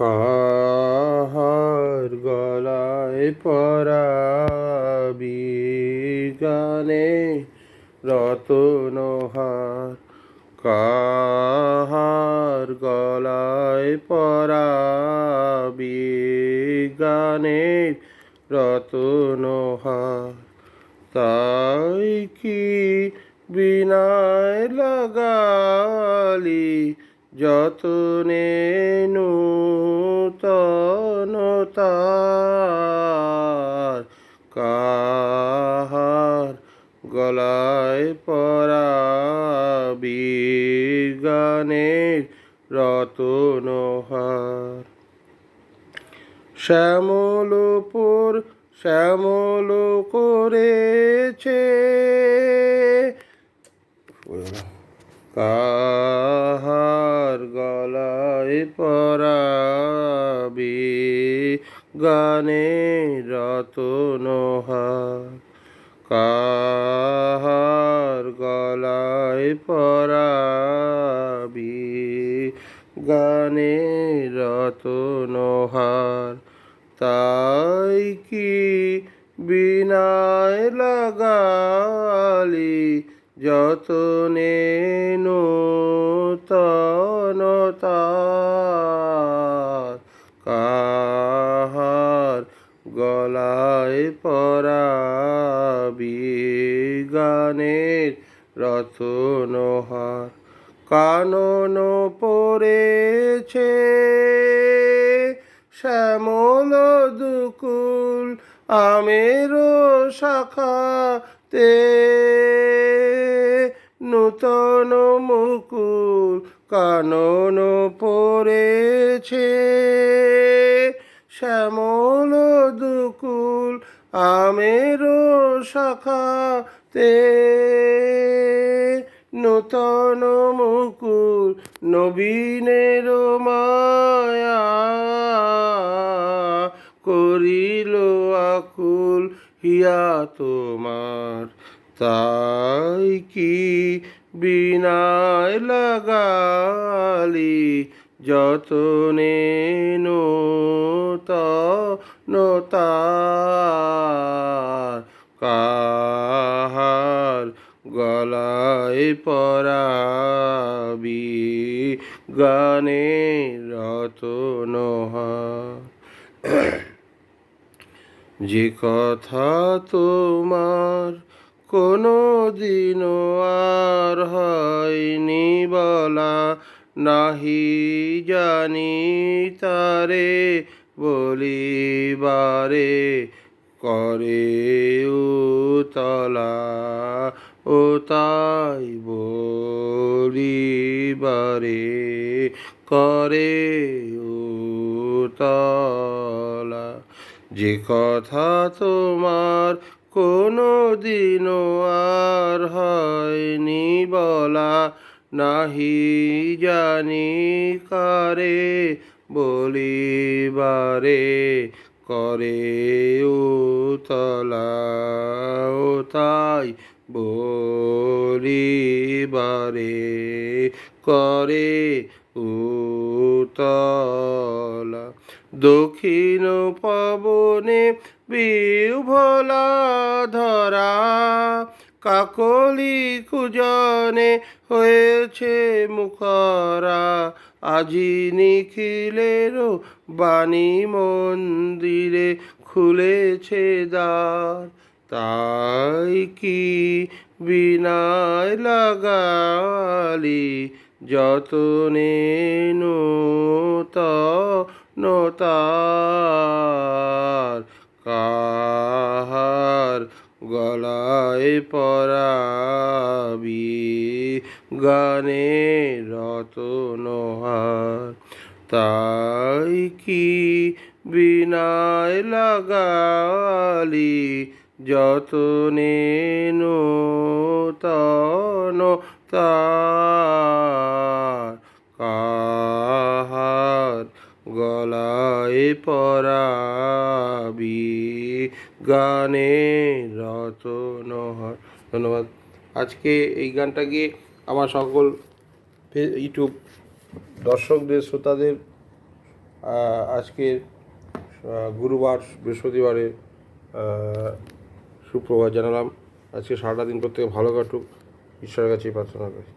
কাহার গলায় পরাবি গানে রতনহার কাহার গলায় পরাবি গানে রতনহার তাই কি বিনায় লাগালি যতনে নূতনতার কাহার গলায় পরাবি গানের রতনহার। শ্যামলপুর শ্যামল করেছে। কাহার গলায় পরাবি গানে রতনহার কাহার গলায় পরাবি গানে রতনহার তাই কি বিনায় লাগালি যতনে নূতনতার কাহার গলায় পরাবি গানের রতনহার কানন পড়েছে শ্যামল দুকুল আমের শাখাতে। নূতন মুকুল কানন পড়েছে। শ্যামল দুকুল আমের শাখাতে। নূতন মুকুল নবীনের মায়া করিল আকুল, হিয়া তোমার তাই কি বিনায় লাগালি যতনে নতার? কাহার গলায় পরাবি গানে রতনহার যে কথা তোমার কোনো দিনও আর হয়নি বলা, নাহি জানি তারে বলিবারে করে উতলা ও তাই বলিবারে করে উতলা। যে কথা তোমার কোনো দিনও আর হয়নি বলা, নাহি জানি কারে বলিবারে, করে উতলা তাই বলিবারে, করে উতলা। দক্ষিণ পবনে বিভোলা ধরা কাকলি কুজনে হয়েছে মুখরা। আজি নিখিলের বাণী মন্দিরে খুলেছে দ্বার। তাই কি বিনায় লাগালি যতনে নতার পরাবি গানে রতনহার তাই কি বিনায় লাগালি যতনে নূতন তার। কাহার গলায় পরাবি গানে রতনহার ধন্যবাদ। আজকে এই গানটাকে আমার সকল ইউটিউব দর্শকদের, শ্রোতাদের আজকের আজকে গুরুবার বৃহস্পতিবারে সুপ্রভাত জানালাম। আজকে সারাটা দিন প্রত্যেকে ভালো কাটুক। ঈশ্বরের কাছে প্রার্থনা করি।